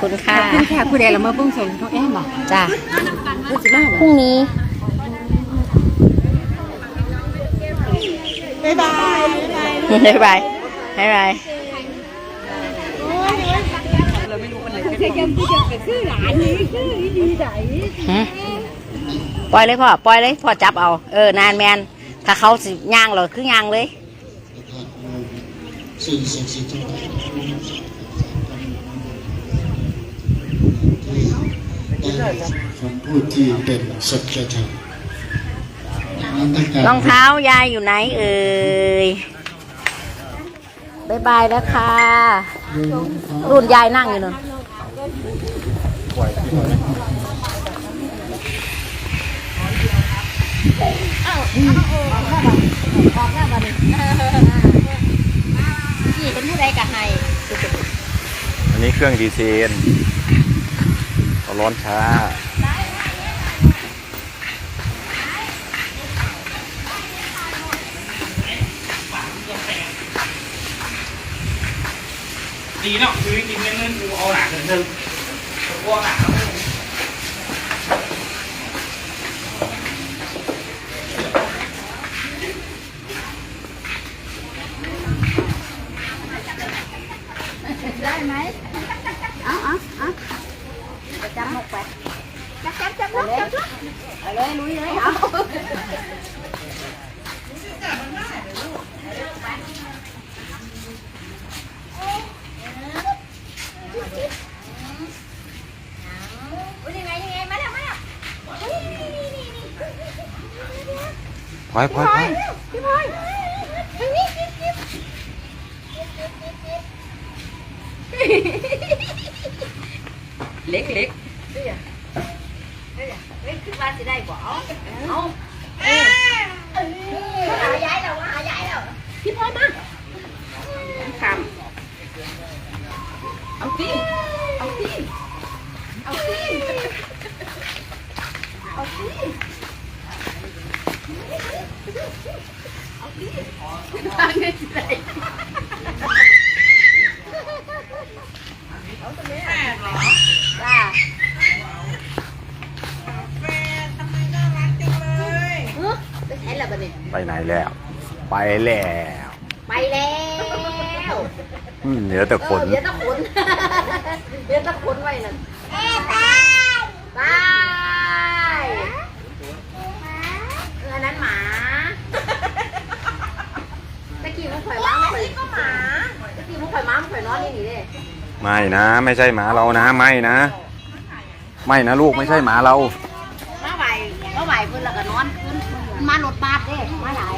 คุณค่ะขอบคุณค่ะผู้ใดละเมื่อเพิ่งส่งเขาแอมบอกจ้ะเพิ่งสิมาพรุ่งนี้ บ๊ายบายบ๊ายบายบ๊ายบายเสียงผู้จะคือหลานนี่คือดีใจหึปล่อยเลยพ่อ ปล่อยเลย พ่อจับเอา เออ นานแมน ถ้าเขาสิย่างเราคือย่างเลย สิ่งศักดิ์สิทธิ์ทั้งหลายที่ได้คำพูดที่เป็นสัจธรรมตั้งแต่รองเท้ายายอยู่ไหนเอ่ยบายบายแล้วค่ะ รุ่นยายนั่งอยู่นู่นนี่เป็นผู้ใดกับไฮอันนี้เครื่องดีเซล เอาร้อนช้า ดีเนาะคือจริงๆเงินกูเอาหนักถึงหนึ่งพวกหนักจับหมกไปจับจับจับจับจับเอาเลยลุยเลยเอายังไงยังไงมาแล้วมาแล้วพลอยพลอยพ ฮ้ยขึ้นมาสิได้กว่าเอาเอาเออหาย้ายแล้วหาย้ายแล้วพี่พลอยมาคำเอาสิเอาสิเอาสิเอาสิทางนี้สิได้จ้า ไปใช้ละบัดนี้ ไปไหนแล้ว ไปแล้วไปแล้วอืมเหลือแต่ขนเออเดี๋ยวตะขนเดี๋ยวตะขนไว้นั่นเอ๊ไปไปเอออันนั้นหมาตะกี้มันข่อยม้ามันข่อยก็หมาตะกี้มันข่อยม้ามันข่อยนอนนี่นี่เด้ไม่นะ ไม่ใช่หมาเรานะ ไม่นะ ไม่นะลูกไม่ใช่หมาเรา มาไหวมาไหวเพิ่นแล้วก็นอนเพิ่น มารถบัสเด้มาหลาย